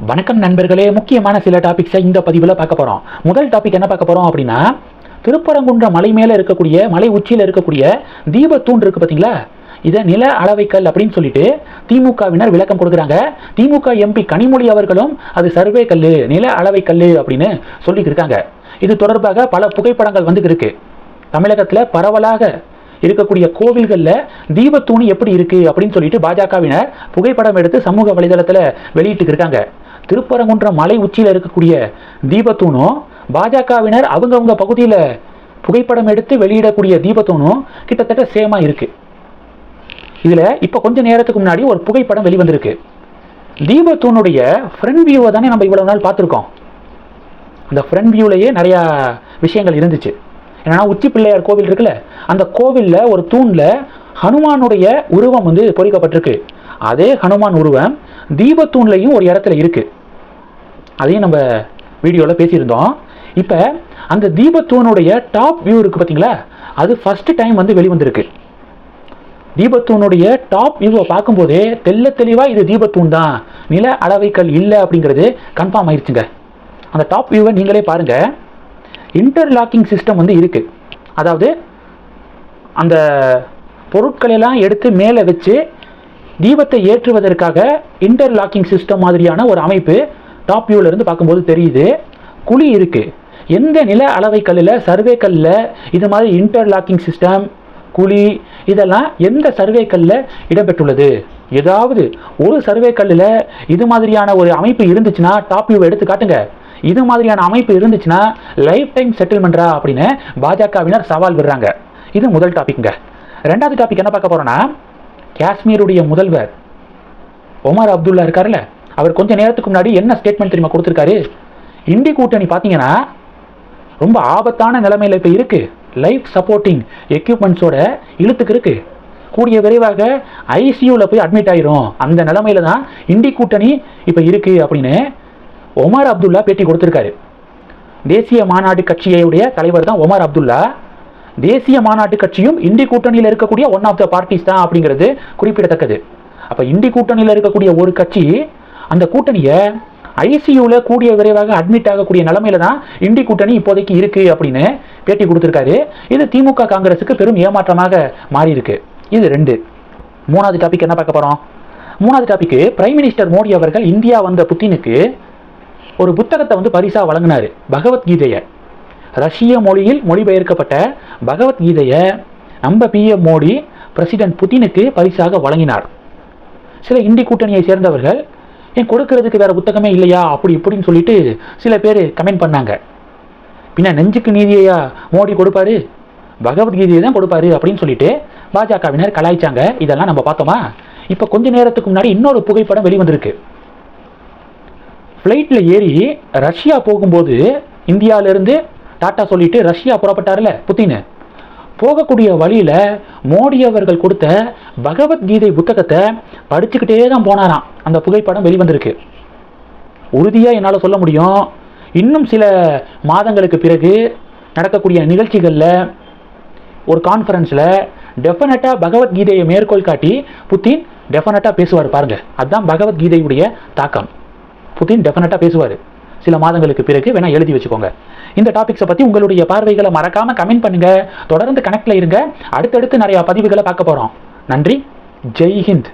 வணக்கம் நண்பர்களே முக்கியமான சில டாபிக்ஸை இந்த பதிவில் பார்க்க போகிறோம் முதல் டாபிக் என்ன பார்க்க போகிறோம் அப்படின்னா திருப்பரங்குன்ற மலை மேலே இருக்கக்கூடிய மலை உச்சியில் இருக்கக்கூடிய தீபத்தூண் இருக்கு பார்த்தீங்களா? இதை நில அளவைக்கல் அப்படின்னு சொல்லிட்டு திமுகவினர் விளக்கம் கொடுக்குறாங்க. திமுக எம்பி கனிமொழி அவர்களும் அது சர்வே கல் நில அளவைக்கல் அப்படின்னு சொல்லிட்டு இருக்காங்க. இது தொடர்பாக பல புகைப்படங்கள் வந்து இருக்கு. தமிழகத்தில் பரவலாக இருக்கக்கூடிய கோவில்களில் தீபத்தூணி எப்படி இருக்குது அப்படின்னு சொல்லிட்டு பாஜகவினர் புகைப்படம் எடுத்து சமூக வலைதளத்தில் வெளியிட்டு இருக்காங்க. திருப்பரங்குன்றம் மலை உச்சியில் இருக்கக்கூடிய தீபத்தூணும் பாஜகவினர் அவங்கவுங்க பகுதியில் புகைப்படம் எடுத்து வெளியிடக்கூடிய தீபத்தூணும் கிட்டத்தட்ட சேமா இருக்கு. இதில் இப்போ கொஞ்ச நேரத்துக்கு முன்னாடி ஒரு புகைப்படம் வெளிவந்திருக்கு. தீபத்தூனுடைய ஃப்ரண்ட் வியூவை தானே நம்ம இவ்வளவு நாள் பார்த்துருக்கோம். அந்த ஃப்ரண்ட் வியூலையே நிறையா விஷயங்கள் இருந்துச்சு. ஏன்னா உச்சி பிள்ளையார் கோவில் இருக்குல்ல அந்த கோவிலில் ஒரு தூணில் ஹனுமானுடைய உருவம் வந்து பொறிக்கப்பட்டிருக்கு. அதே ஹனுமான் உருவம் தீபத்தூண்லையும் ஒரு இடத்துல இருக்குது அதையும் நம்ம வீடியோவில் பேசியிருந்தோம். இப்போ அந்த தீபத்தூனுடைய டாப் வியூ இருக்குது பார்த்தீங்களா அது ஃபஸ்ட்டு டைம் வந்து வெளிவந்திருக்கு. தீபத்தூனுடைய டாப் வியூவை பார்க்கும்போதே தெள்ள தெளிவாக இது தீபத்தூன் தான். நில அளவைக்கல் இல்லை அப்படிங்கிறது கன்ஃபார்ம் ஆயிடுச்சுங்க அந்த டாப் வியூவை நீங்களே பாருங்கள் இன்டர்லாக்கிங் சிஸ்டம் வந்து இருக்குது அதாவது அந்த பொருட்களெல்லாம் எடுத்து மேலே வச்சு தீபத்தை ஏற்றுவதற்காக இன்டர்லாக்கிங் சிஸ்டம் மாதிரியான ஒரு அமைப்பு டாப் வியூல பார்க்கும்போது தெரியுது. குழி இருக்குது எந்த நில அளவை கல்லில் சர்வே கல்லில் இது மாதிரி இன்டர்லாக்கிங் சிஸ்டம் குழி இதெல்லாம் எந்த சர்வே கல்லில் இடம்பெற்றுள்ளது? ஏதாவது ஒரு சர்வே கல்லில் இது மாதிரியான ஒரு அமைப்பு இருந்துச்சுன்னா டாப் வியூவை எடுத்து காட்டுங்க. இது மாதிரியான அமைப்பு இருந்துச்சுன்னா லைஃப் டைம் செட்டில்மெண்ட்ரா அப்படின்னு பாஜகவினர் சவால் விடுறாங்க. இது முதல் டாபிக்ங்க ரெண்டாவது டாபிக் என்ன பார்க்க போகிறோன்னா காஷ்மீருடைய முதல்வர் ஒமர் அப்துல்லா இருக்கார்ல அவர் கொஞ்சம் நேரத்துக்கு முன்னாடி என்ன ஸ்டேட்மெண்ட் தெரியுமா கொடுத்துருக்காரு? இண்டி கூட்டணி பார்த்தீங்கன்னா ரொம்ப ஆபத்தான நிலைமையில் இப்போ இருக்குது லைஃப் சப்போர்ட்டிங் எக்யூப்மெண்ட்ஸோட இழுத்துக்கு இருக்குது கூடிய விரைவாக ஐசியூவில் போய் அட்மிட் ஆயிரும். அந்த நிலமையில தான் இண்டி கூட்டணி இப்போ இருக்குது அப்படின்னு ஒமர் அப்துல்லா பேட்டி கொடுத்துருக்காரு. தேசிய மாநாடு கட்சியுடைய தலைவர் தான் ஒமர் அப்துல்லா. தேசிய மாநாட்டு கட்சியும் இண்டி கூட்டணியில் இருக்கக்கூடிய ஒன் ஆஃப் த பார்ட்டிஸ் தான் அப்படிங்கிறது குறிப்பிடத்தக்கது. அப்போ இண்டி கூட்டணியில் இருக்கக்கூடிய ஒரு கட்சி அந்த கூட்டணியை ஐசியூவில் கூடிய விரைவாக அட்மிட் ஆகக்கூடிய நிலைமையில தான் இண்டி கூட்டணி இப்போதைக்கு இருக்கு அப்படின்னு பேட்டி கொடுத்துருக்காரு. இது திமுக காங்கிரஸுக்கு பெரும் ஏமாற்றமாக மாறி இருக்கு இது ரெண்டு. மூணாவது டாபிக் என்ன பார்க்க போகிறோம் மூணாவது டாபிக் பிரைம் மினிஸ்டர் மோடி அவர்கள் இந்தியா வந்த புத்தினுக்கு ஒரு புத்தகத்தை வந்து பரிசா வழங்கினார். பகவத்கீதையை ரஷ்ய மொழியில் மொழிபெயர்க்கப்பட்ட பகவத்கீதையை நம்ம பிஎம் மோடி பிரசிடென்ட் புதினுக்கு பரிசாக வழங்கினார். சில இந்தி கூட்டணியை சேர்ந்தவர்கள் ஏன் கொடுக்கறதுக்கு வேற புத்தகமே இல்லையா? அப்படி இப்படின்னு சொல்லிட்டு சில பேர் கமெண்ட் பண்ணாங்க. பின்ன நெஞ்சுக்கு நீதியையா மோடி கொடுப்பாரு? பகவத்கீதையை தான் கொடுப்பாரு அப்படின்னு சொல்லிட்டு பாஜகவினர் கலாய்ச்சாங்க. இதெல்லாம் நம்ம பார்த்தோமா? இப்போ கொஞ்ச நேரத்துக்கு முன்னாடி இன்னொரு புகைப்படம் வெளிவந்திருக்கு. ஃப்ளைட்டில் ஏறி ரஷ்யா போகும்போது இந்தியாவிலேருந்து டாட்டா சொல்லிட்டு ரஷ்யா புறப்பட்டார்ல புத்தின். போகக்கூடிய வழியில் மோடி அவர்கள் கொடுத்த பகவத்கீதை புத்தகத்தை படிச்சுக்கிட்டே தான் போனாராம். அந்த புகைப்படம் வெளிவந்திருக்கு. உறுதியாக என்னால் சொல்ல முடியும். இன்னும் சில மாதங்களுக்கு பிறகு நடக்கக்கூடிய நிகழ்ச்சிகளில் ஒரு கான்ஃபரன்ஸில் டெஃபினட்டாக பகவத்கீதையை மேற்கோள் காட்டி புத்தின் டெஃபினட்டாக பேசுவார் பாருங்கள் அதுதான் பகவத்கீதையுடைய தாக்கம். புத்தின் டெஃபினட்டாக பேசுவார். சில மாதங்களுக்கு பிறகு வேணா எழுதி வச்சுக்கோங்க. இந்த டாபிக்ஸை பற்றி உங்களுடைய பார்வைகளை மறக்காம கமெண்ட் பண்ணுங்க. தொடர்ந்து கனெக்டில் இருங்க. அடுத்தடுத்து நிறைய பதிவுகளை பார்க்க போகிறோம் நன்றி. ஜெய்ஹிந்த்